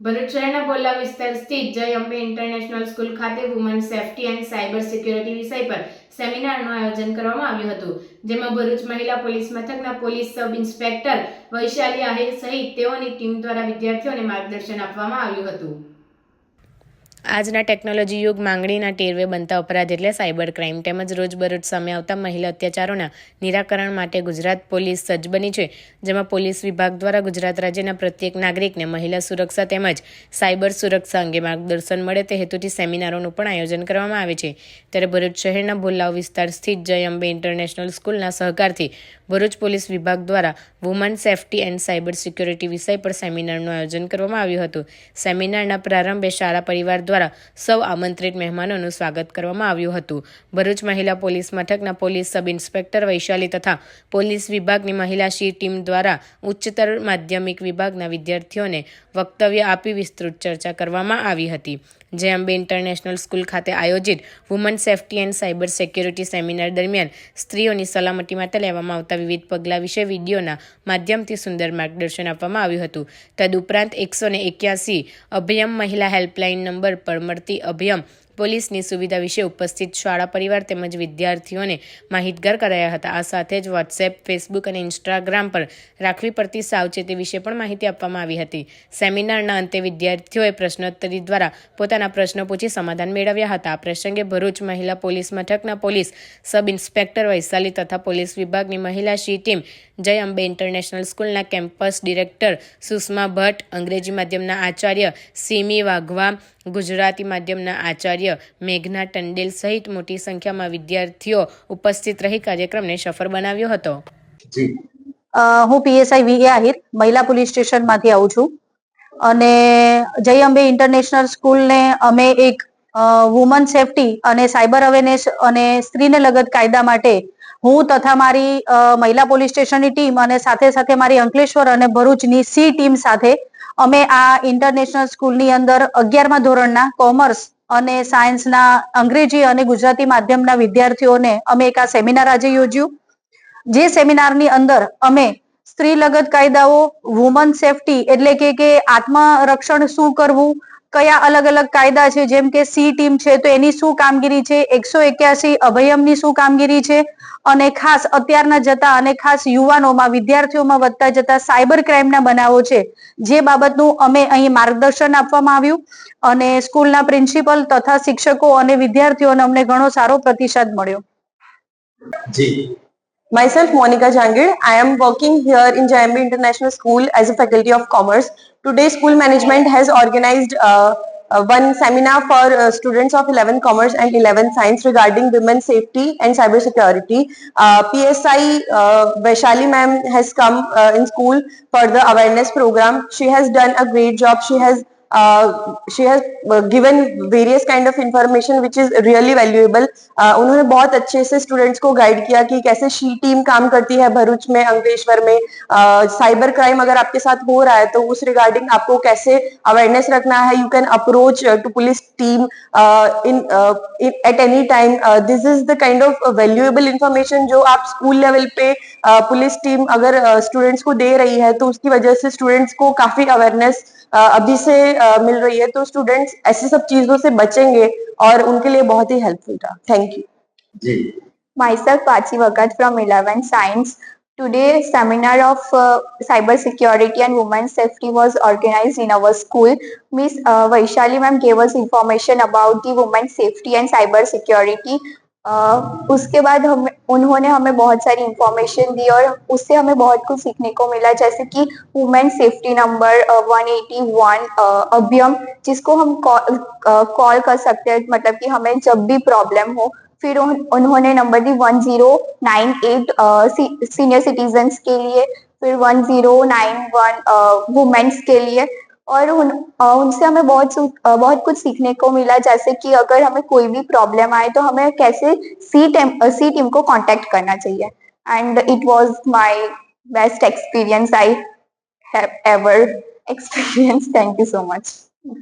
ભરૂચ શહેરના બોલા વિસ્તાર સ્થિત જય અંબે ઇન્ટરનેશનલ સ્કૂલ ખાતે woman safety and cyber security વિષય પર સેમિનારનું આયોજન કરવામાં આવ્યું હતું, જેમાં ભરૂચ મહિલા પોલીસ મથકના police sub inspector Vaishali Ahir સહિત તેઓની ટીમ દ્વારા વિદ્યાર્થીઓને માર્ગદર્શન આપવામાં આવ્યું હતું. આજના ટેકનોલોજી યુગ માંગણીના ટેરવે બનતા અપરાધ એટલે સાયબર ક્રાઇમ. તેમજ રોજબરોજ સામે આવતા મહિલા અત્યાચારોના નિરાકરણ માટે ગુજરાત પોલીસ સજ્જ બની છે, જેમાં પોલીસ વિભાગ દ્વારા ગુજરાત રાજ્યના પ્રત્યેક નાગરિકને મહિલા સુરક્ષા તેમજ સાયબર સુરક્ષા અંગે માર્ગદર્શન મળે તે હેતુથી સેમિનારોનું પણ આયોજન કરવામાં આવે છે. ત્યારે ભરૂચ શહેરના ભોલાવ વિસ્તાર સ્થિત જય અંબે ઇન્ટરનેશનલ સ્કૂલના સહકારથી ભરૂચ પોલીસ વિભાગ દ્વારા woman safety and cyber security વિષય પર સેમિનારનું આયોજન કરવામાં આવ્યું હતું. સેમિનારના પ્રારંભે શાળા પરિવાર દ્વારા સૌ આમંત્રિત મહેમાનોનું સ્વાગત કરવામાં આવ્યું હતું. ભરૂચ મહિલા પોલીસ મથકના પોલીસ સબ ઇન્સ્પેક્ટર વૈશાલી તથા પોલીસ વિભાગની મહિલા શી ટીમ દ્વારા ઉચ્ચતર માધ્યમિક વિભાગના વિદ્યાર્થીઓને વક્તવ્ય આપી વિસ્તૃત ચર્ચા કરવામાં આવી હતી. જે અંબે ઇન્ટરનેશનલ સ્કૂલ ખાતે આયોજિત woman safety and cyber security seminar દરમિયાન સ્ત્રીઓની સલામતી માટે લેવામાં આવતા વિવિધ પગલાં વિશે વિડીયોના માધ્યમથી સુંદર માર્ગદર્શન આપવામાં આવ્યું હતું. તદુપરાંત એકસો ને એક્યાસી અભયમ મહિલા હેલ્પલાઇન નંબર પર મળતી અભયમ પોલીસની સુવિધા વિશે ઉપસ્થિત શાળા પરિવાર તેમજ વિદ્યાર્થીઓને માહિતગાર કરાયા હતા. આ સાથે જ વોટ્સએપ ફેસબુક અને ઇન્સ્ટાગ્રામ પર રાખવી પડતી સાવચેતી વિશે પણ માહિતી આપવામાં આવી હતી. સેમિનારના અંતે વિદ્યાર્થીઓએ પ્રશ્નોત્તરી દ્વારા પોતાના પ્રશ્નો પૂછી સમાધાન મેળવ્યા હતા. આ પ્રસંગે ભરૂચ મહિલા પોલીસ મથકના પોલીસ સબ ઇન્સ્પેક્ટર વૈશાલી તથા પોલીસ વિભાગની મહિલા she team, Jay Ambe international સ્કૂલના કેમ્પસ ડિરેક્ટર સુષ્મા ભટ્ટ, અંગ્રેજી માધ્યમના આચાર્ય સિમી વાઘવા ગુજરાતી માધ્યમના આચાર્ય મેઘના ટંડેલ સહિત મોટી સંખ્યામાં વિદ્યાર્થીઓ ઉપસ્થિત રહી કાર્યક્રમને સફળ બનાવ્યો હતો. હું પીએસઆઈ વી આહિર મહિલા પોલીસ સ્ટેશનમાંથી આવું છું. અને જય અંબે ઇન્ટરનેશનલ સ્કૂલને અમે એક વુમન સેફટી અને સાયબર અવેરનેસ અને સ્ત્રીને લગત કાયદા માટે હું તથા મારી મહિલા પોલીસ સ્ટેશનની ટીમ અને સાથે સાથે મારી અંકલેશ્વર અને ભરૂચની સી ટીમ સાથે અમે આ ઇન્ટરનેશનલ સ્કૂલની અંદર અગિયારમા ધોરણના કોમર્સ અને સાયન્સના અંગ્રેજી અને ગુજરાતી માધ્યમના વિદ્યાર્થીઓને અમે એક આ સેમિનાર આજે યોજ્યું. જે સેમિનારની અંદર અમે સ્ત્રી લગત કાયદાઓ વુમન સેફટી એટલે કે આત્મરક્ષણ શું કરવું કયા અલગ અલગ કાયદા છે? જેમ કે સી ટીમ છે તો એની શું કામગીરી છે? એકસો એક્યાસી અભયમની શું કામગીરી છે? અને ખાસ અત્યારના જતા અને ખાસ યુવાનોમાં વિદ્યાર્થીઓમાં વધતા જતા સાયબર ક્રાઇમના બનાવો છે. જે બાબતનું અમે અહીં માર્ગદર્શન આપવામાં આવ્યું અને સ્કૂલના પ્રિન્સિપલ તથા શિક્ષકો અને વિદ્યાર્થીઓને અમને ઘણો સારો પ્રતિસાદ મળ્યો. જી. Myself, Monica Jangir. I am working here in JMB International School as a faculty of commerce. Today, school management has organized uh, uh, one seminar for uh, students of 11 commerce and 11 science regarding women's safety and cyber security. Uh, PSI uh, Vaishali ma'am has come uh, in school for the awareness program. She has done a great job. She has uh, she has uh, given various kind of information which is really uh, उन्होंने बहुत अच्छे से students को guide किया कि कैसे she team काम करती है भरूच में अंकलेश्वर में। साइबर क्राइम अगर आपके साथ हो रहा है तो उस रिगार्डिंग आपको कैसे अवेयरनेस रखना है। You can approach to police team in at any time this is the kind of valuable information जो आप स्कूल लेवल पे uh, पुलिस टीम अगर स्टूडेंट्स को दे रही है तो उसकी वजह से स्टूडेंट्स को काफ़ी अवेयरनेस अभी से मिल रही है तो स्टूडेंट्स ऐसी सब चीज़ों से बचेंगे और उनके लिए बहुत ही हेल्पफुल था। Thank you my sir Pachi Bhagat from eleven science today seminar of cyber security and women safety was organize in our school miss Vaishali ma'am gave us information about the women safety and cyber security उसके बाद हम उन्होंने हमें बहुत सारी information दी और उससे हमें बहुत कुछ सीखने को मिला जैसे कि women safety number one eighty one Abhayam जिसको हम कॉल कर सकते हैं मतलब कि हमें जब भी प्रॉब्लम हो फिर उन, उन्होंने नंबर दी one zero nine eight senior citizens के लिए फिर one zero nine one womens के लिए और उन, उनसे हमें बहुत बहुत कुछ सीखने को मिला जैसे कि अगर हमें कोई भी प्रॉब्लम आए तो हमें कैसे सी टीम सी टीम को कांटेक्ट करना चाहिए। And it was my best experience I have ever experience thank you so much